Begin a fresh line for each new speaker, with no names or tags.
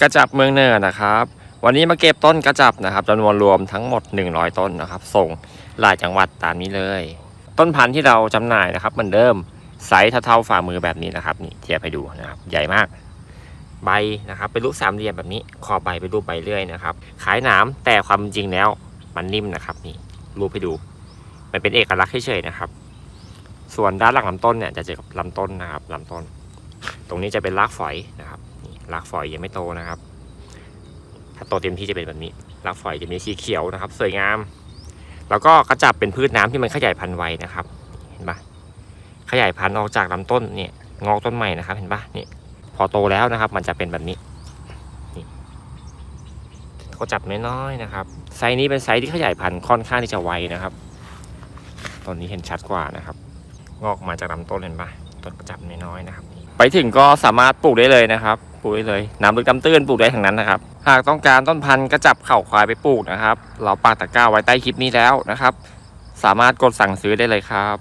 กระจับเมืองเนินนะครับ วันนี้มาเก็บต้นกระจับนะครับจำนวนรวมทั้งหมด 100 ต้นนะครับ ส่งหลายจังหวัดตามนี้เลย ต้นพันธุ์ที่เราจำหน่ายนะครับเหมือนเดิมไซส์เท่าๆฝ่ามือแบบนี้นะครับ นี่เทียบให้ดูนะครับ ใหญ่มาก ใบนะครับ เป็นรูปสามเหลี่ยมแบบนี้คอใบเป็นรูปใบเลื่อยนะครับขายหนามแต่ความจริงแล้วมันนิ่มนะครับ นี่รูปให้ดู มันเป็นเอกลักษณ์เฉยๆนะครับ ส่วนด้านหลังลำต้นเนี่ยจะเจอกับลำต้นนะครับลำต้น ตรงนี้จะเป็นรากฝอยนะครับ รากฝอยยังไม่โตนะครับ ถ้าโตเต็มที่จะเป็นแบบนี้รากฝอยจะมีสีเขียวนะครับ สวยงาม แล้วก็กระจับเป็นพืชน้ำที่มันขยายพันธุ์ไวนะครับ เห็นปะขยายพันธุ์ออกจากลำต้นเนี่ยงอกต้นใหม่นะครับ เห็นปะนี่พอโตแล้วนะครับ มันจะเป็นแบบนี้นี่ก็จับน้อยๆนะครับ ไซส์นี้เป็นไซส์ที่ขยายพันธุ์ค่อนข้างที่จะไวนะครับต้นนี้เห็นชัดกว่านะครับ งอกมาจากลำต้นเห็นปะต้นกระจับน้อยๆนะครับ ไปถึงก็สามารถปลูกได้เลยนะครับ ปลูกได้เลยน้ำลึกน้ำตื้นปลูกได้ทั้งนั้นนะครับ หากต้องการต้นพันธุ์ก็จับเข่าควายไปปลูกนะครับ เราปากตะกร้าไว้ใต้คลิปนี้แล้วนะครับ สามารถกดสั่งซื้อได้เลยครับ